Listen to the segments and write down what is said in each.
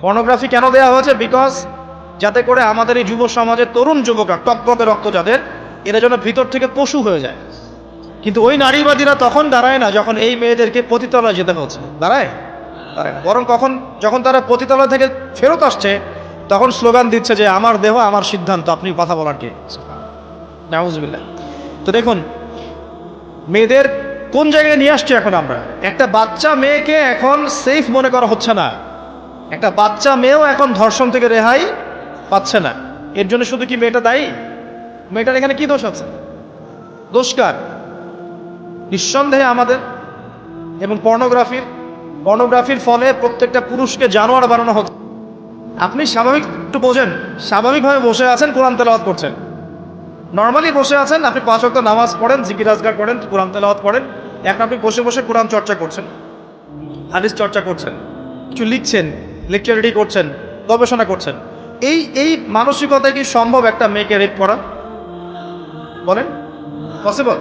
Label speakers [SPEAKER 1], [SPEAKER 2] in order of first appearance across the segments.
[SPEAKER 1] Pornography কেন দেওয়া হয়েছে? বিকজ যাতে করে আমাদের এই যুব সমাজের তরুণ যুবকরা টকটকে রক্ত যাদের, এরা যেন ভিতর থেকে পশু হয়ে যায়। কিন্তু ওই নারীবাদীরা তখন দাঁড়ায় না যখন এই মেয়েদেরকে পতিতলায় যেতে হচ্ছে। দাঁড়ায়? দাঁড়ায় বরং কখন, যখন তারা পতিতলা থেকে ফেরত আসছে, তখন স্লোগান দিচ্ছে যে, আমার দেহ, আমার সিদ্ধান্ত। আপনি কথা বলার কে? নাউজুবিল্লাহ। তো দেখুন, মেয়েদের কোন জায়গায় নিয়ে আসছি এখন আমরা? একটা বাচ্চা মেয়েকে এখন সেফ মনে করা হচ্ছে না। একটা বাচ্চা মেয়েও এখন ধর্ষণ থেকে রেহাই পাচ্ছে না। এর জন্য শুধু কি মেয়েটা দায়ী? মেয়েটার এখানে কি দোষ আছে? দোষকার নিঃসন্দেহে আমাদের এবং পর্নোগ্রাফির পর্নোগ্রাফির ফলে প্রত্যেকটা পুরুষকে জানোয়ার বানানো হচ্ছে। আপনি স্বাভাবিক, একটু বোঝেন, স্বাভাবিকভাবে বসে আছেন, কোরআন তেলাওয়াত করছেন। নর্মালি বসে আছেন, আপনি পাঁচ ওয়াক্ত নামাজ পড়েন, জিকির আজগার করেন, কোরআন তেলাওয়াত পড়েন এখন আপনি বসে বসে কোরআন চর্চা করছেন, হাদিস চর্চা করছেন, কিছু লিখছেন রেডি করছেন, গবেষণা করছেন। এই এই মানসিকতায় কি সম্ভব একটা মেয়েকে রেপ করা? বলেন। পসিবল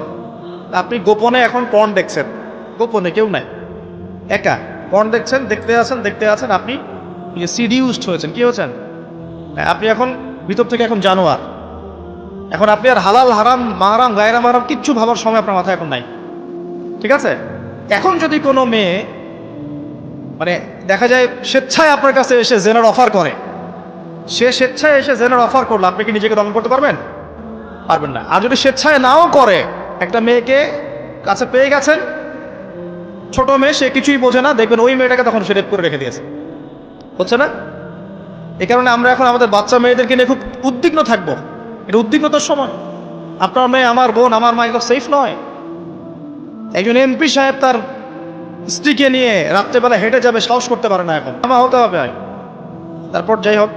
[SPEAKER 1] আপনি গোপনে এখন পর্ন দেখছেন। গোপনে কেউ নাই। একা। পর্ন দেখছেন, দেখতে আছেন দেখতে আছেন। আপনি সিডিউসড হয়েছেন। কি হয়েছেন? আপনি এখন ভিতর থেকে এখন জানোয়ার। এখন আপনি আর হালাল, হারাম মাহারাম গায়রা মাহারাম কিচ্ছু ভাবার সময় আপনার মাথায় এখন নাই। ঠিক আছে? এখন যদি কোনো মেয়ে মানে দেখা যায় স্বেচ্ছায় আপনার কাছে এসে জেনার অফার করে। সে স্বেচ্ছায় এসে জেনার অফার করল আপনি কি নিজেকে দমন করতে পারবেন? পারবেন না। আর যদি স্বেচ্ছায় নাও করে, একটা মেয়েকে কাছে পেয়ে গেছেন, ছোট মেয়ে, সে কিছুই বোঝে না, দেখবেন ওই মেয়েটাকে তখন সে রেপ করে রেখে দিয়েছে। হচ্ছে না? এই কারণে আমরা এখন আমাদের বাচ্চা মেয়েদেরকে নিয়ে খুব উদ্বিগ্ন থাকব। এটা উদ্বিগ্নতার সময় আপনার মেয়ে, আমার বোন, আমার মা এগুলো সেফ নয়। একজন এমপি সাহেব তার স্ত্রীকে নিয়ে রাত্রেবেলা হেঁটে যাবে, সাহস করতে পারে না এখন। আমার হতে হবে। তারপর যাই হোক।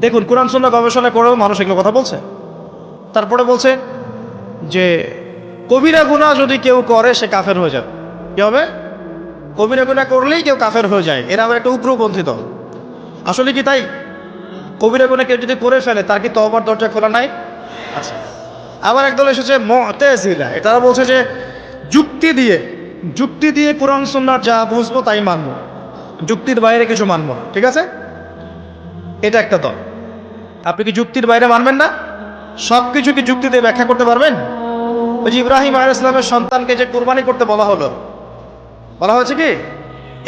[SPEAKER 1] দেখুন, কোরআন সন্না গবেষণা করেও মানুষ এগুলো কথা বলছে। তারপরে বলছে যে, কবিরা গুণা যদি কেউ করে, সে কাফের হয়ে যাবে। কি হবে? কবিরা গুণা করলেই কেউ কাফের হয়ে যায়। এরা আবার একটা উগ্রপন্থী দল। আসলে কি তাই? কবিরা গুণা কেউ যদি করে ফেলে, তার কি তহবার দরজা খোলা নাই? আচ্ছা। আবার একদল এসেছে, মতেজিলা। তারা বলছে যে, যুক্তি দিয়ে যুক্তি দিয়ে কোরআন সুন্নার যা বুঝব তাই মানবো। যুক্তির বাইরে কিছু মানবো ঠিক আছে? এটা একটা দল। আপনি কি যুক্তির বাইরে মানবেন না? সব কিছু কি যুক্তি দিয়ে ব্যাখ্যা করতে পারবেন? ওই যে ইব্রাহিম আল ইসলামের সন্তানকে যে কুরবানি করতে বলা হলো, বলা হয়েছে কি?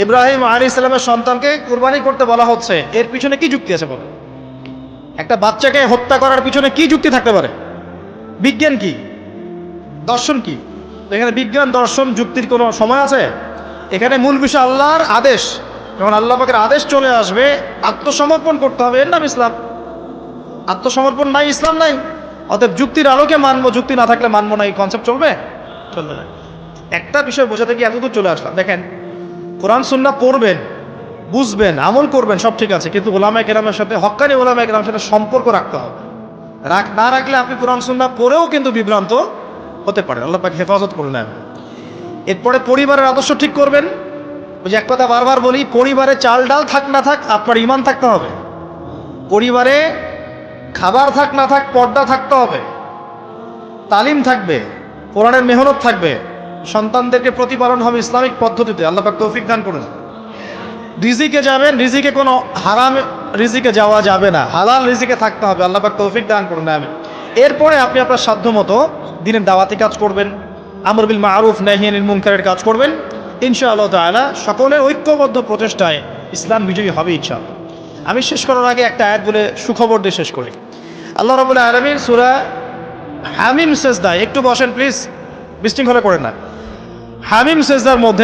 [SPEAKER 1] ইব্রাহিম আলী ইসলামের সন্তানকে কুরবানি করতে বলা হচ্ছে, এর পিছনে কি যুক্তি আছে বলো? একটা বাচ্চাকে হত্যা করার পিছনে কি যুক্তি থাকতে পারে? বিজ্ঞান কি? দর্শন কি? এখানে বিজ্ঞান, দর্শন, যুক্তির কোনো সময় আছে? এখানে মূল বিষয় আল্লাহর আদেশ। যখন আল্লাহ পাকের আদেশ চলে আসবে, আত্মসমর্পণ করতে হবে। এর নাম ইসলাম। আত্মসমর্পণ নাই, ইসলাম নাই। অতএব যুক্তির আলোকে মানবো, যুক্তি না থাকলে মানবো না, এই কনসেপ্ট চলবে? চলবে না। একটা বিষয় বোঝাতে গিয়ে এতদূর চলে আসলাম। দেখেন, কোরআন সুন্না পড়বেন, বুঝবেন, আমল করবেন, সব ঠিক আছে। কিন্তু ওলামা কেরামের সাথে, হক্কানি ওলামা কেরামের সাথে সম্পর্ক রাখতে হবে। রাখ, না রাখলে আপনি কোরআন সুন্না পড়েও কিন্তু বিভ্রান্ত হতে পারেন আল্লাহ পাক হেফাজত করে নেন এরপরে পরিবারের আদর্শ ঠিক করবেন। ওই যে এক কথা বারবার বলি, পরিবারে চাল ডাল থাক না থাক, আপনার ইমান থাকতে হবে। পরিবারে খাবার থাক না থাক, পর্দা থাকতে হবে। তালিম থাকবে, কোরআনের মেহনত থাকবে। সন্তানদেরকে প্রতিপালন হবে ইসলামিক পদ্ধতিতে, আল্লাহ পাক তৌফিক দান করুন। রিজিকে যাবেন, রিজিকে কোনো হারাম রিজিকে যাওয়া যাবে না, হালাল রিজিকে থাকতে হবে, আল্লাহ পাক তৌফিক দান করুন আমি এরপরে আপনি আপনার সাধ্য মতো দিনের দাওয়াতে কাজ করবেন, আমর বিল মারুফ নাহিয়ানিল মুনকারের কাজ করবেন, ইনশাআল্লাহ তালা সকলের ঐক্যবদ্ধ প্রচেষ্টায় ইসলাম বিজয়ী হবে ইচ্ছা আমি শেষ করার আগে একটা আয়াত বলে সুখবর দিয়ে শেষ করি। আল্লাহ রাবুল আলমীর সুরা হামিম সেজদা একটু বসেন প্লিজ বিশৃঙ্খলা করে করেন না। হামিম সেজদার মধ্যে